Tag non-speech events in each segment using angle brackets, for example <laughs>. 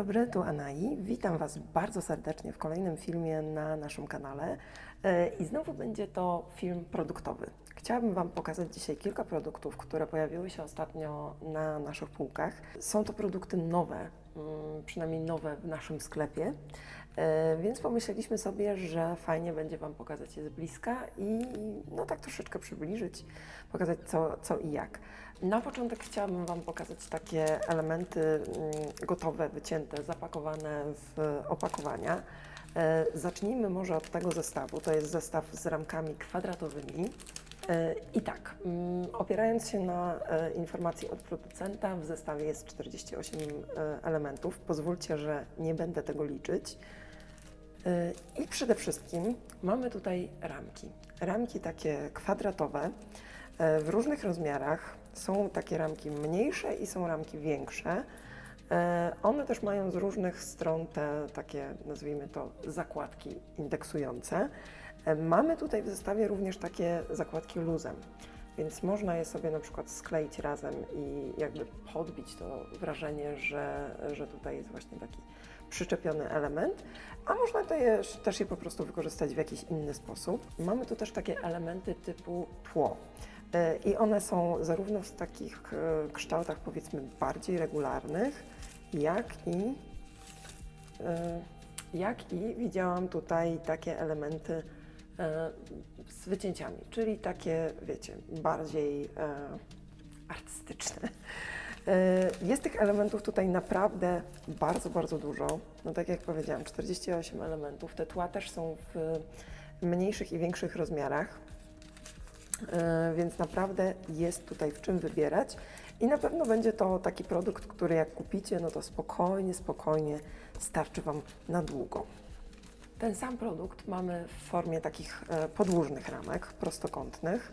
dobry, tu Anai. Witam Was bardzo serdecznie w kolejnym filmie na naszym kanale. E, I znowu będzie to film produktowy. Chciałabym Wam pokazać dzisiaj kilka produktów, które pojawiły się ostatnio na naszych półkach. Są to produkty nowe, mm, przynajmniej nowe w naszym sklepie, więc pomyśleliśmy sobie, że fajnie będzie Wam pokazać je z bliska i no tak troszeczkę przybliżyć, pokazać co, co i jak. Na początek chciałabym Wam pokazać takie elementy mm, gotowe, wycięte, zapakowane w opakowania. E, Zacznijmy może od tego zestawu. To jest zestaw z ramkami kwadratowymi. E, I tak, mm, opierając się na e, informacji od producenta, w zestawie jest 48 e, elementów. Pozwólcie, że nie będę tego liczyć. E, I przede wszystkim mamy tutaj ramki. Ramki takie kwadratowe e, w różnych rozmiarach. Są takie ramki mniejsze i są ramki większe. E, One też mają z różnych stron te takie, nazwijmy to, zakładki indeksujące. Mamy tutaj w zestawie również takie zakładki luzem, więc można je sobie na przykład skleić razem i jakby podbić to wrażenie, że, że tutaj jest właśnie taki przyczepiony element, a można je, też je po prostu wykorzystać w jakiś inny sposób. Mamy tu też takie elementy typu tło. E, I one są zarówno w takich e, kształtach powiedzmy bardziej regularnych, jak i, e, jak i widziałam tutaj takie elementy z wycięciami, czyli takie, wiecie, bardziej artystyczne. E, Jest tych elementów tutaj naprawdę bardzo, bardzo dużo. No tak jak powiedziałam, 48 elementów. Te tła też są w mniejszych i większych rozmiarach. E, więc naprawdę jest tutaj w czym wybierać. I na pewno będzie to taki produkt, który jak kupicie, no to spokojnie, spokojnie starczy Wam na długo. Ten sam produkt mamy w formie takich e, podłużnych ramek, prostokątnych.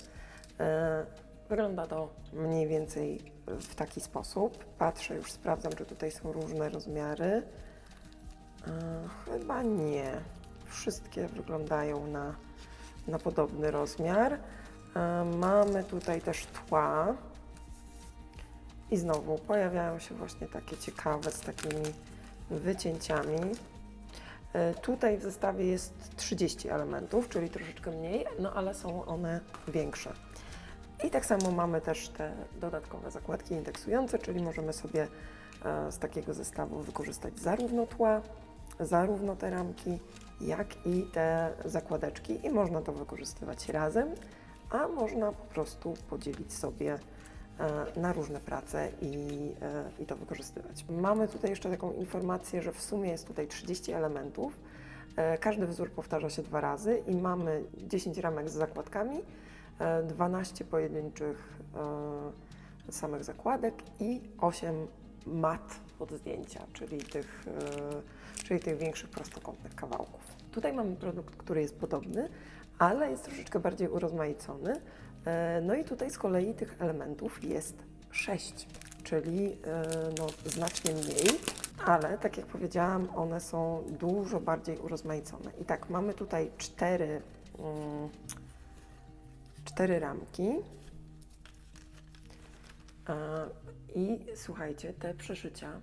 Wygląda to mniej więcej w taki sposób. Patrzę, już sprawdzam, czy tutaj są różne rozmiary. Chyba nie. Wszystkie wyglądają na, na podobny rozmiar. Mamy tutaj też tła. I znowu pojawiają się właśnie takie ciekawe z takimi wycięciami. E, Tutaj w zestawie jest 30 elementów, czyli troszeczkę mniej, no ale są one większe. I tak samo mamy też te dodatkowe zakładki indeksujące, czyli możemy sobie e, z takiego zestawu wykorzystać zarówno tła, zarówno te ramki, jak i te zakładeczki i można to wykorzystywać razem, a można po prostu podzielić sobie e, na różne prace i, e, i to wykorzystywać. Mamy tutaj jeszcze taką informację, że w sumie jest tutaj 30 elementów. Każdy wzór powtarza się dwa razy i mamy 10 ramek z zakładkami, 12 pojedynczych e, samych zakładek i 8 mat pod zdjęcia, czyli tych, e, czyli tych większych prostokątnych kawałków. Tutaj mamy produkt, który jest podobny, ale jest troszeczkę bardziej urozmaicony. E, No i tutaj z kolei tych elementów jest 6, czyli e, no, znacznie mniej, ale tak jak powiedziałam, one są dużo bardziej urozmaicone. I tak, mamy tutaj cztery, mm, cztery ramki. I słuchajcie, te przeszycia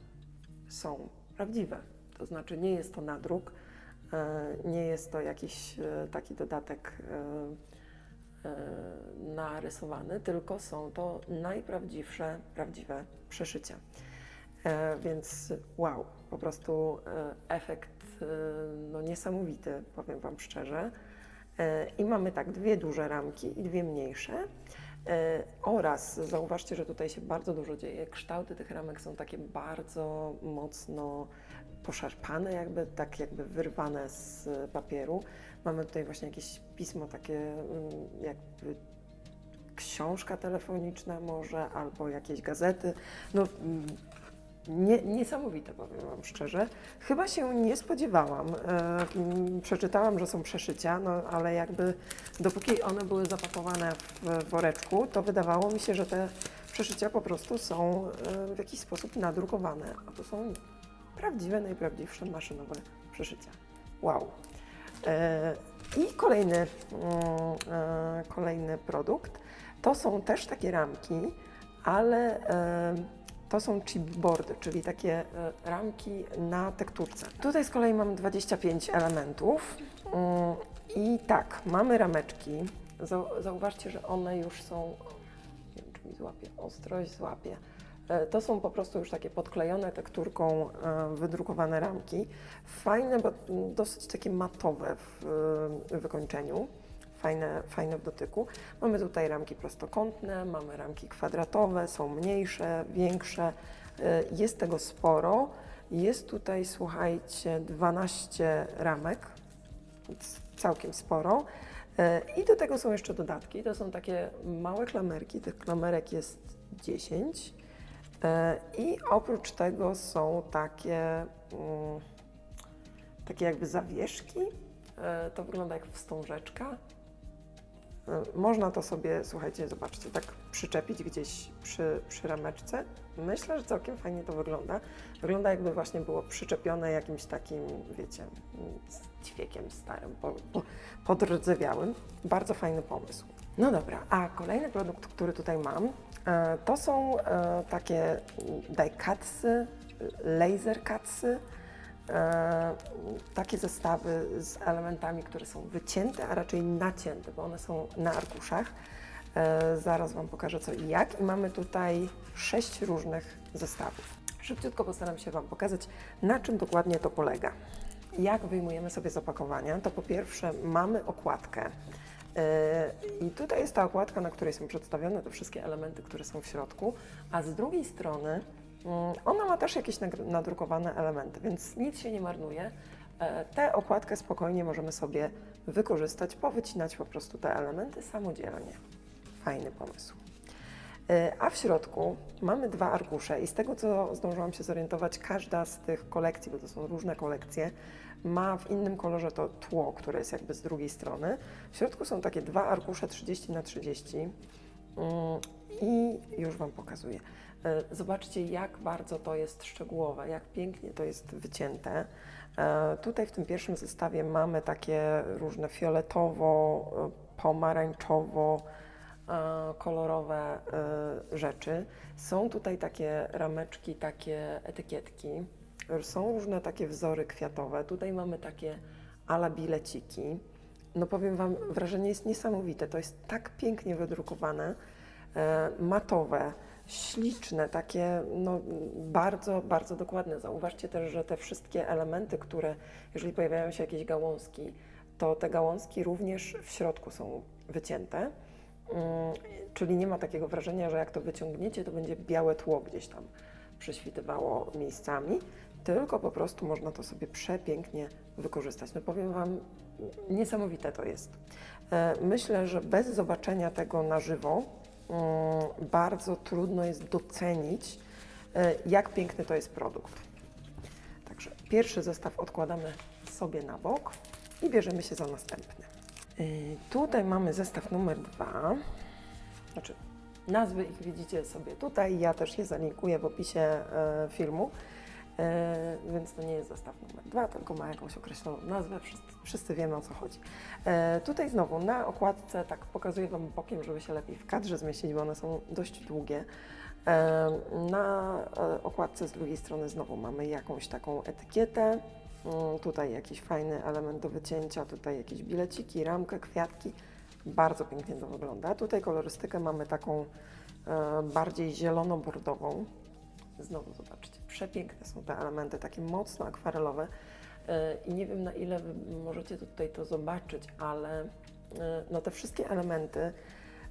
są prawdziwe. To znaczy nie jest to nadruk, e, nie jest to jakiś e, taki dodatek e, narysowany, tylko są to najprawdziwsze, prawdziwe przeszycia. Więc wow, po prostu efekt no, niesamowity, powiem Wam szczerze. E, I mamy tak dwie duże ramki i dwie mniejsze. E, Oraz zauważcie, że tutaj się bardzo dużo dzieje. Kształty tych ramek są takie bardzo mocno poszarpane, jakby tak jakby wyrwane z papieru. Mamy tutaj właśnie jakieś pismo takie mm, jakby książka telefoniczna może, albo jakieś gazety. No, mm, nie, niesamowite, powiem Wam szczerze. Chyba się nie spodziewałam. E, mm, przeczytałam, że są przeszycia, no ale jakby dopóki one były zapakowane w woreczku, to wydawało mi się, że te przeszycia po prostu są e, w jakiś sposób nadrukowane. A to są prawdziwe, najprawdziwsze maszynowe przeszycia. Wow. E, I kolejny, mm, e, kolejny produkt to są też takie ramki, ale e, to są chipboardy, czyli takie e, ramki na tekturce. Tutaj z kolei mamy 25 elementów Mm, i tak, mamy rameczki. Zau- Zauważcie, że one już są, nie wiem czy mi złapie, ostrość złapie. E, To są po prostu już takie podklejone tekturką e, wydrukowane ramki. Fajne, bo dosyć takie matowe w wykończeniu. Fajne, fajne w dotyku. Mamy tutaj ramki prostokątne, mamy ramki kwadratowe, są mniejsze, większe. E, Jest tego sporo. Jest tutaj, słuchajcie, 12 ramek, całkiem sporo. E, I do tego są jeszcze dodatki. To są takie małe klamerki. Tych klamerek jest 10. E, I oprócz tego są takie, mm, takie jakby zawieszki. To wygląda jak wstążeczka. E, Można to sobie, słuchajcie, zobaczcie, tak przyczepić gdzieś przy, przy rameczce. Myślę, że całkiem fajnie to wygląda. Wygląda jakby właśnie było przyczepione jakimś takim, wiecie, ćwiekiem starym, po, po, podrdzewiałym. Bardzo fajny pomysł. No dobra, a kolejny produkt, który tutaj mam, e, to są e, takie die-cutsy, laser cutsy, e, takie zestawy z elementami, które są wycięte, a raczej nacięte, bo one są na arkuszach. E, zaraz Wam pokażę co i jak. I mamy tutaj sześć różnych zestawów. Szybciutko postaram się Wam pokazać, na czym dokładnie to polega. Jak wyjmujemy sobie z opakowania, to po pierwsze mamy okładkę. Yy, I tutaj jest ta okładka, na której są przedstawione te wszystkie elementy, które są w środku, a z drugiej strony ona ma też jakieś nadrukowane elementy, więc nic się nie marnuje. E, Tę okładkę spokojnie możemy sobie wykorzystać, powycinać po prostu te elementy samodzielnie. Fajny pomysł. E, A w środku mamy dwa arkusze i z tego, co zdążyłam się zorientować, każda z tych kolekcji, bo to są różne kolekcje, ma w innym kolorze to tło, które jest jakby z drugiej strony. W środku są takie dwa arkusze 30 na 30 mm, i już Wam pokazuję. E, Zobaczcie, jak bardzo to jest szczegółowe, jak pięknie to jest wycięte. E, Tutaj w tym pierwszym zestawie mamy takie różne fioletowo, e, pomarańczowo, kolorowe rzeczy. Są tutaj takie rameczki, takie etykietki. Są różne takie wzory kwiatowe. Tutaj mamy takie ala bileciki. No powiem Wam, wrażenie jest niesamowite. To jest tak pięknie wydrukowane, e, matowe, śliczne, takie no, bardzo, bardzo dokładne. Zauważcie też, że te wszystkie elementy, które, jeżeli pojawiają się jakieś gałązki, to te gałązki również w środku są wycięte. Mm, Czyli nie ma takiego wrażenia, że jak to wyciągniecie, to będzie białe tło gdzieś tam prześwitywało miejscami, tylko po prostu można to sobie przepięknie wykorzystać. No powiem Wam, niesamowite to jest. E, Myślę, że bez zobaczenia tego na żywo mm, bardzo trudno jest docenić, e, jak piękny to jest produkt. Także pierwszy zestaw odkładamy sobie na bok i bierzemy się za następny. Y, Tutaj mamy zestaw numer dwa. Znaczy, nazwy ich widzicie sobie tutaj. Ja też je zalinkuję w opisie e, filmu. E, więc to nie jest zestaw numer dwa, tylko ma jakąś określoną nazwę. Wszyscy, wszyscy wiemy o co chodzi. E, tutaj znowu na okładce, tak pokazuję Wam bokiem, żeby się lepiej w kadrze zmieścić, bo one są dość długie. E, Na e, okładce z drugiej strony znowu mamy jakąś taką etykietę. Mm, Tutaj jakiś fajny element do wycięcia, tutaj jakieś bileciki, ramkę, kwiatki. Bardzo pięknie to wygląda. Tutaj kolorystykę mamy taką e, bardziej zielono-bordową. Znowu zobaczcie, przepiękne są te elementy, takie mocno akwarelowe. E, I nie wiem na ile wy możecie tutaj to zobaczyć, ale e, no te wszystkie elementy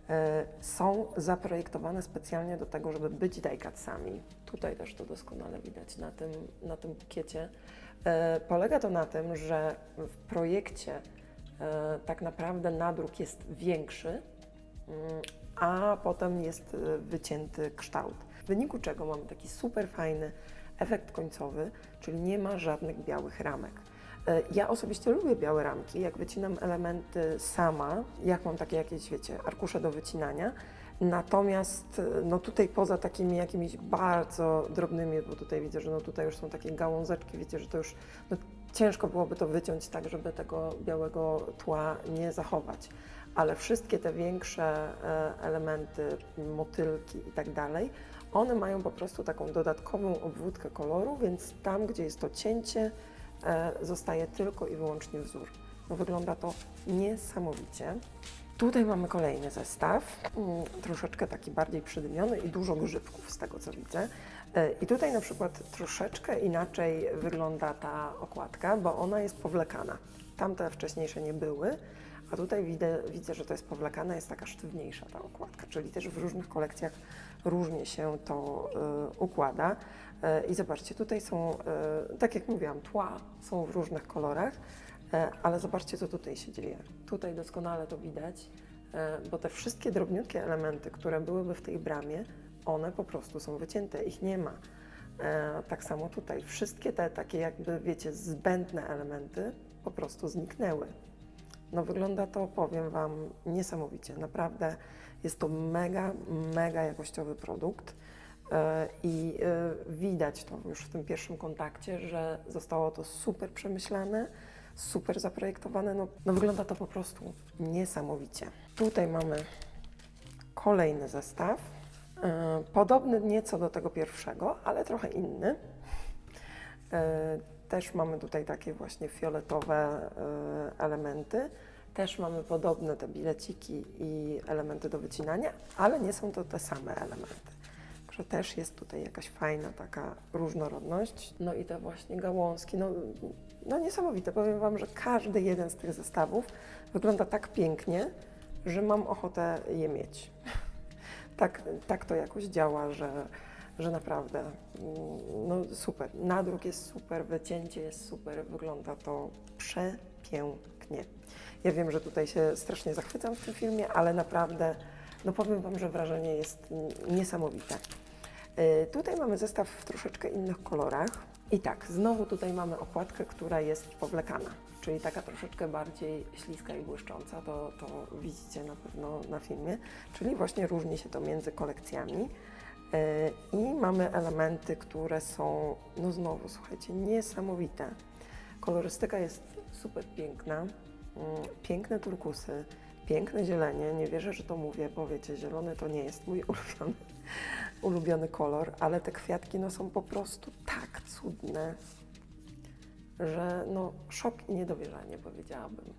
e, są zaprojektowane specjalnie do tego, żeby być dajkacami. Tutaj też to doskonale widać na tym, na tym bukiecie. Polega to na tym, że w projekcie tak naprawdę nadruk jest większy, a potem jest wycięty kształt. W wyniku czego mamy taki super fajny efekt końcowy, czyli nie ma żadnych białych ramek. E, Ja osobiście lubię białe ramki, jak wycinam elementy sama, jak mam takie jakieś, wiecie, arkusze do wycinania. Natomiast e, no tutaj poza takimi jakimiś bardzo drobnymi, bo tutaj widzę, że no tutaj już są takie gałązeczki, wiecie, że to już no, ciężko byłoby to wyciąć tak, żeby tego białego tła nie zachować. Ale wszystkie te większe e, elementy, motylki i tak dalej, one mają po prostu taką dodatkową obwódkę koloru, więc tam, gdzie jest to cięcie, e, zostaje tylko i wyłącznie wzór. No, wygląda to niesamowicie. Tutaj mamy kolejny zestaw, mm, troszeczkę taki bardziej przydymiony i dużo grzybków z tego co widzę. E, I tutaj na przykład troszeczkę inaczej wygląda ta okładka, bo ona jest powlekana. Tamte wcześniejsze nie były, a tutaj widzę, widzę, że to jest powlekana, jest taka sztywniejsza ta okładka, czyli też w różnych kolekcjach różnie się to e, układa. E, I zobaczcie, tutaj są, e, tak jak mówiłam, tła są w różnych kolorach, ale zobaczcie, co tutaj się dzieje. Tutaj doskonale to widać, bo te wszystkie drobniutkie elementy, które byłyby w tej bramie, one po prostu są wycięte, ich nie ma. Tak samo tutaj. Wszystkie te takie jakby, wiecie, zbędne elementy po prostu zniknęły. No wygląda to, powiem Wam, niesamowicie. Naprawdę jest to mega, mega jakościowy produkt. E, I e, widać to już w tym pierwszym kontakcie, że zostało to super przemyślane, super zaprojektowane. No, no wygląda to po prostu niesamowicie. Tutaj mamy kolejny zestaw. E, Podobny nieco do tego pierwszego, ale trochę inny. Też mamy tutaj takie właśnie fioletowe elementy. Też mamy podobne te bileciki i elementy do wycinania, ale nie są to te same elementy. Także też jest tutaj jakaś fajna taka różnorodność. No i te właśnie gałązki, no, no niesamowite. Powiem Wam, że każdy jeden z tych zestawów wygląda tak pięknie, że mam ochotę je mieć. <laughs> tak, tak to jakoś działa, że, że naprawdę mm, no super. Nadruk jest super, wycięcie jest super, wygląda to przepięknie. Ja wiem, że tutaj się strasznie zachwycam w tym filmie, ale naprawdę, no powiem Wam, że wrażenie jest niesamowite. Y, Tutaj mamy zestaw w troszeczkę innych kolorach. I tak, znowu tutaj mamy okładkę, która jest powlekana, czyli taka troszeczkę bardziej śliska i błyszcząca, to, to widzicie na pewno na filmie, czyli właśnie różni się to między kolekcjami. Y, I mamy elementy, które są, no znowu, słuchajcie, niesamowite. Kolorystyka jest super piękna, piękne turkusy, piękne zielenie. Nie wierzę, że to mówię, bo wiecie, zielony to nie jest mój <laughs> ulubiony, ulubiony kolor, ale te kwiatki no, są po prostu tak cudne, że no, szok i niedowierzanie powiedziałabym.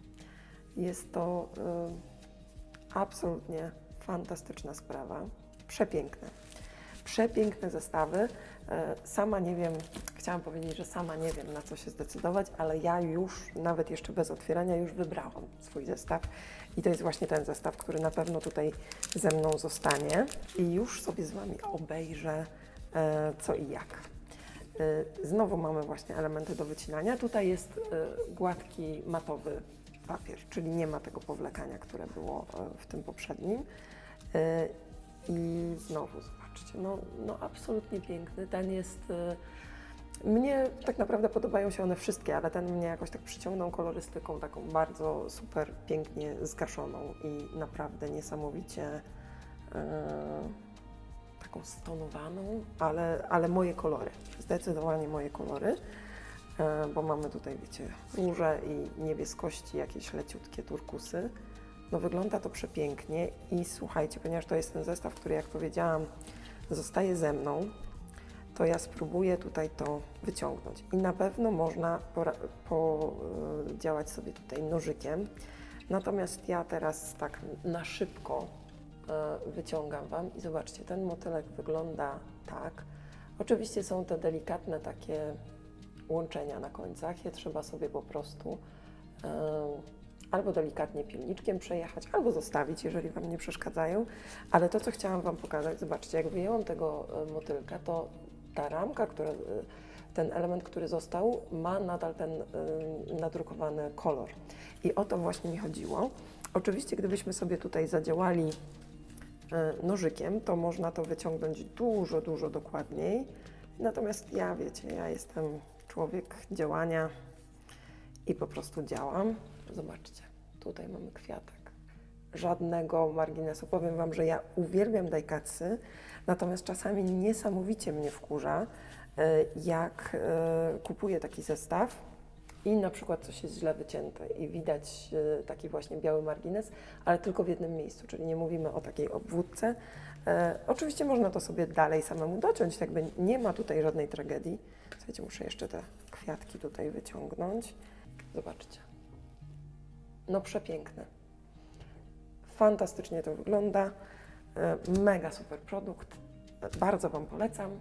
Jest to y, absolutnie fantastyczna sprawa, przepiękne. Przepiękne zestawy. E, Sama nie wiem, chciałam powiedzieć, że sama nie wiem na co się zdecydować, ale ja już, nawet jeszcze bez otwierania, już wybrałam swój zestaw. I to jest właśnie ten zestaw, który na pewno tutaj ze mną zostanie. I już sobie z Wami obejrzę e, co i jak. E, Znowu mamy właśnie elementy do wycinania. Tutaj jest e, gładki matowy papier, czyli nie ma tego powlekania, które było w tym poprzednim. I znowu zobaczcie, no, no absolutnie piękny. Ten jest. Mnie tak naprawdę podobają się one wszystkie, ale ten mnie jakoś tak przyciągnął kolorystyką taką bardzo super pięknie zgaszoną i naprawdę niesamowicie e, taką stonowaną, ale, ale moje kolory, zdecydowanie moje kolory, e, bo mamy tutaj, wiecie, róże i niebieskości, jakieś leciutkie turkusy. No wygląda to przepięknie i słuchajcie, ponieważ to jest ten zestaw, który jak powiedziałam zostaje ze mną, to ja spróbuję tutaj to wyciągnąć. I na pewno można podziałać sobie tutaj nożykiem. Natomiast ja teraz tak na szybko e, wyciągam Wam i zobaczcie, ten motylek wygląda tak. Oczywiście są te delikatne takie łączenia na końcach, je trzeba sobie po prostu e, albo delikatnie pilniczkiem przejechać, albo zostawić, jeżeli Wam nie przeszkadzają. Ale to, co chciałam Wam pokazać, zobaczcie, jak wyjęłam tego e, motylka, to ta ramka, która, e, ten element, który został, ma nadal ten e, nadrukowany kolor. I o to właśnie mi chodziło. Oczywiście, gdybyśmy sobie tutaj zadziałali e, nożykiem, to można to wyciągnąć dużo, dużo dokładniej. Natomiast ja, wiecie, ja jestem człowiek działania i po prostu działam. Zobaczcie, tutaj mamy kwiatek. Żadnego marginesu. Powiem Wam, że ja uwielbiam dajkatsy, natomiast czasami niesamowicie mnie wkurza, e, jak e, kupuję taki zestaw, i na przykład coś jest źle wycięte i widać e, taki właśnie biały margines, ale tylko w jednym miejscu, czyli nie mówimy o takiej obwódce. Oczywiście można to sobie dalej samemu dociąć, jakby nie ma tutaj żadnej tragedii. Słuchajcie, muszę jeszcze te kwiatki tutaj wyciągnąć. Zobaczcie. No przepiękne. Fantastycznie to wygląda. E, Mega super produkt. Bardzo Wam polecam. Mm,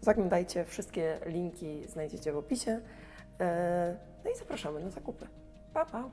Zaglądajcie, wszystkie linki znajdziecie w opisie. E, No i zapraszamy na zakupy. Pa, pa!